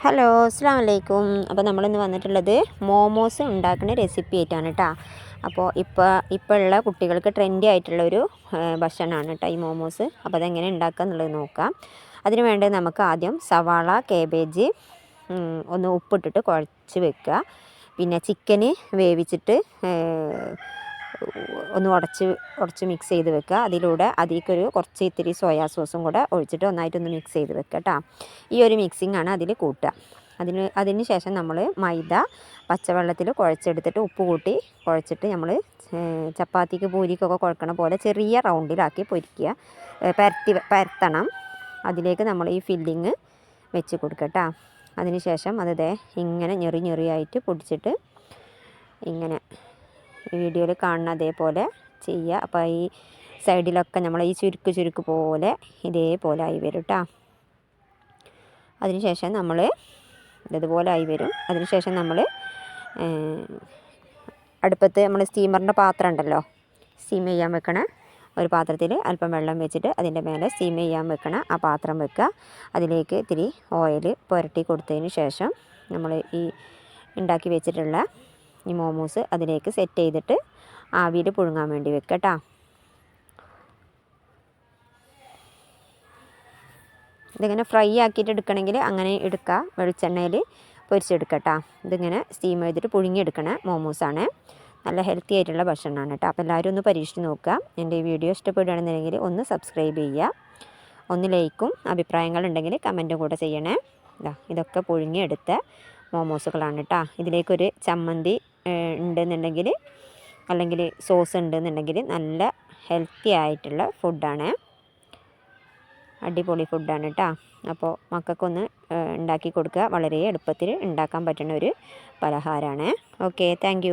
Hello അസ്സാം വലൈക്കും അപ്പോൾ നമ്മളിന്ന് വന്നിട്ടുള്ളത് മോമോസ് ഉണ്ടാക്കുന്ന റെസിപ്പി ആയിട്ടാണ് കേട്ടോ അപ്പോൾ ഇപ്പോൾ ഇപ്പോൾ ഉള്ള കുട്ടികൾക്ക് ട്രെൻഡി ആയിട്ടുള്ള ഒരു ഭക്ഷണമാണ് കേട്ടോ ഈ മോമോസ്. അപ്പോൾ അതെങ്ങനെ ഉണ്ടാക്കുക എന്നുള്ളത് നോക്കാം. അതിന് വേണ്ടത് നമുക്ക് ആദ്യം സവാള കേബേജ് ഒന്ന് ഉപ്പിട്ടിട്ട് കുഴച്ച് വെക്കുക പിന്നെ ചിക്കന് വേവിച്ചിട്ട് ഒന്ന് ഉടച്ച് ഉടച്ച് മിക്സ് ചെയ്ത് വെക്കുക. അതിലൂടെ അതിലേക്കൊരു കുറച്ച് ഇത്തിരി സോയാ സോസും കൂടെ ഒഴിച്ചിട്ട് ഒന്നായിട്ടൊന്ന് മിക്സ് ചെയ്ത് വെക്കുക കേട്ടോ ഈ ഒരു മിക്സിംഗ് ആണ് അതിൽ കൂട്ടുക. അതിന് അതിന് ശേഷം നമ്മൾ മൈദ പച്ചവെള്ളത്തിൽ കുഴച്ചെടുത്തിട്ട് ഉപ്പ് കൂട്ടി കുഴച്ചിട്ട് നമ്മൾ ചപ്പാത്തിക്ക് പൂരിക്കൊക്കെ കുഴക്കണ പോലെ ചെറിയ റൗണ്ടിലാക്കി പൊരിക്കുക. പരത്തി പരത്തണം. അതിലേക്ക് നമ്മൾ ഈ ഫില്ലിങ് വെച്ച് കൊടുക്കട്ടോ അതിന് ശേഷം അത് ഇങ്ങനെ ഞെറി ഞെറിയായിട്ട് പൊടിച്ചിട്ട് ഇങ്ങനെ ഈ വീഡിയോയിൽ കാണുന്ന അതേപോലെ ചെയ്യുക. അപ്പോൾ ഈ സൈഡിലൊക്കെ നമ്മൾ ഈ ചുരുക്ക് ചുരുക്ക് പോലെ ഇതേപോലെ ആയി വരും കേട്ടോ അതിനുശേഷം നമ്മൾ ഇതുപോലെ ആയി വരും. അതിനുശേഷം നമ്മൾ അടുപ്പത്ത് നമ്മൾ സ്റ്റീമറിന്റെ പാത്രം ഉണ്ടല്ലോ സ്റ്റീം ചെയ്യാൻ വെക്കണ ഒരു പാത്രത്തിൽ അല്പം വെള്ളം വെച്ചിട്ട് അതിന്റെ മേലെ സ്റ്റീം ചെയ്യാൻ വെക്കണ ആ പാത്രം വെക്കുക. അതിലേക്ക് ഇത്തിരി ഓയിൽ പുരട്ടി കൊടുത്തതിന് ശേഷം നമ്മൾ ഈ ഉണ്ടാക്കി വെച്ചിട്ടുള്ള ഈ മോമോസ് അതിലേക്ക് സെറ്റ് ചെയ്തിട്ട് ആവിയിൽ പുഴുങ്ങാൻ വേണ്ടി കേട്ടോ. ഇതിങ്ങനെ ഫ്രൈ ആക്കിയിട്ട് എടുക്കണമെങ്കിൽ അങ്ങനെ എടുക്കുക വെളിച്ചെണ്ണയിൽ പൊരിച്ചെടുക്കട്ടാ ഇതിങ്ങനെ സ്റ്റീം ചെയ്തിട്ട് പുഴുങ്ങിയെടുക്കണ മോമോസാണ് നല്ല ഹെൽത്തി ആയിട്ടുള്ള ഭക്ഷണമാണ് കേട്ടോ. അപ്പോൾ എല്ലാവരും ഒന്ന് പരീക്ഷിച്ച് നോക്കുക. എന്റെ ഈ വീഡിയോ ഇഷ്ടപ്പെടുകയാണെന്നുണ്ടെങ്കിൽ ഒന്ന് സബ്സ്ക്രൈബ് ചെയ്യുക. ഒന്ന് ലൈക്കും അഭിപ്രായങ്ങളുണ്ടെങ്കിൽ കമന്റും കൂടെ ചെയ്യണേ. ഇതാ ഇതൊക്കെ പുഴുങ്ങിയെടുത്ത മോമോസുകളാണ് കേട്ടോ. ഇതിലേക്കൊരു ചമ്മന്തി ഉണ്ടെന്നുണ്ടെങ്കിൽ അല്ലെങ്കിൽ സോസ് ഉണ്ടെന്നുണ്ടെങ്കിൽ നല്ല ഹെൽത്തി ആയിട്ടുള്ള ഫുഡാണ് അടിപൊളി ഫുഡാണ് കേട്ടോ അപ്പോൾ മക്കൾക്കൊന്ന് ഉണ്ടാക്കി കൊടുക്കുക. വളരെ എളുപ്പത്തിൽ ഉണ്ടാക്കാൻ പറ്റുന്ന ഒരു പലഹാരമാണ്. Okay thank